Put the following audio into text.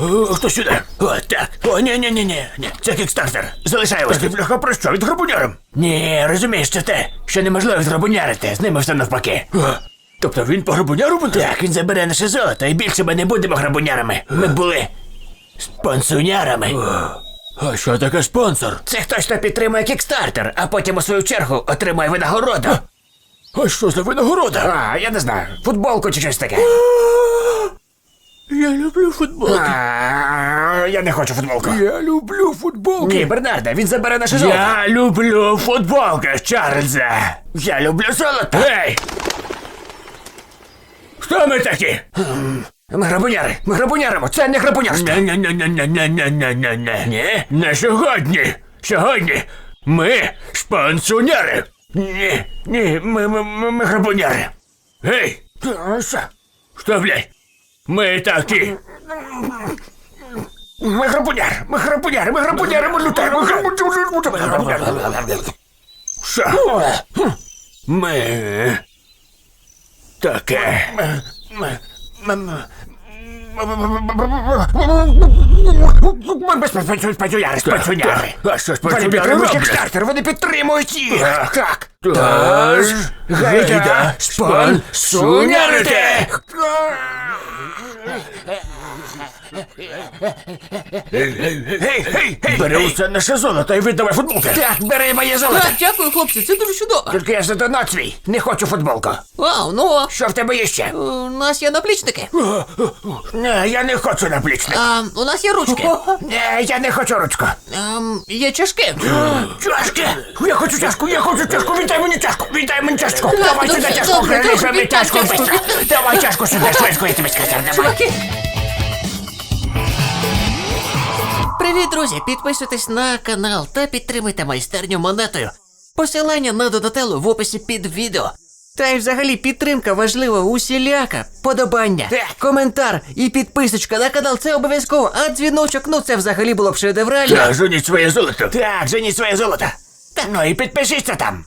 о, хто сюди? О, так. О, ні, ні, ні, ні, ні. Це кікстартер. Залишай ось. Ти бляха про що? Від грабуняром? Ні, розумієш, це те, що неможливо зграбунярити. З ними все навпаки. Тобто він по грабуняру буде? Так, він забере наше золото, і більше ми не будемо грабунярами. Ми були спонсунярами. А що таке спонсор? Це хтось, хто підтримує кікстартер, а потім у свою чергу отримає винагороду. А що за винагорода? А, я не знаю. Футболку чи щось таке. Я люблю футболки. А, Я не хочу футболку. Я люблю футболки. Ні, Бернарде, він забере наше золото. Я люблю футболки, Чарльзе. Я люблю золото. Гей! Хто ми такі? Ми грабуняри, ми грабуняримо, це не грабунярство. Не-не-не-не-не-не-не-не. Ні? Не сьогодні. Сьогодні ми шпанцуняри. Ні, ні, ми, ми, ми, ми грабуняри. Гей! Що? Що, блядь? Ми такі. Ми грабуняри, ми грабуняри, ми грабуняри, ми лютаємо, ми грабуняри. Що? Ми... Таке. Спецюняри, спецюняри. А що спецюняри роблять? Кікстартер, вони підтримують їх. Так. Тож, гайда, спан, сунярите. Гей, гей, гей, бери усе наше золото і віддавай футболки. Так, бери моє золото. Так, дякую, хлопці, це дуже чудово. Тільки я задонат свій, не хочу футболку. Вау, ну, Що в тебе є ще? у нас є наплічники. Не, я не хочу наплічник. А, у нас є ручки. Не, я не хочу ручку. Ем, є чашки. Чашки! Я хочу чашку, я хочу чашку, віддай мені чашку, віддай мені чашку. Давай сюди чашку, добре, мені чашку. Давай чашку сюди, швидко, я тобі сказав, давай. Привіт, друзі! Підписуйтесь на канал та підтримуйте майстерню монетою. Посилання на додателу в описі під відео. Та й взагалі підтримка важлива усіляка. Подобання, Так. коментар і підписочка на канал це обов'язково, а дзвіночок, ну це взагалі було б шедеврально. Так, женіть своє золото. Так, женіть своє золото. Та ну і підпишіться там.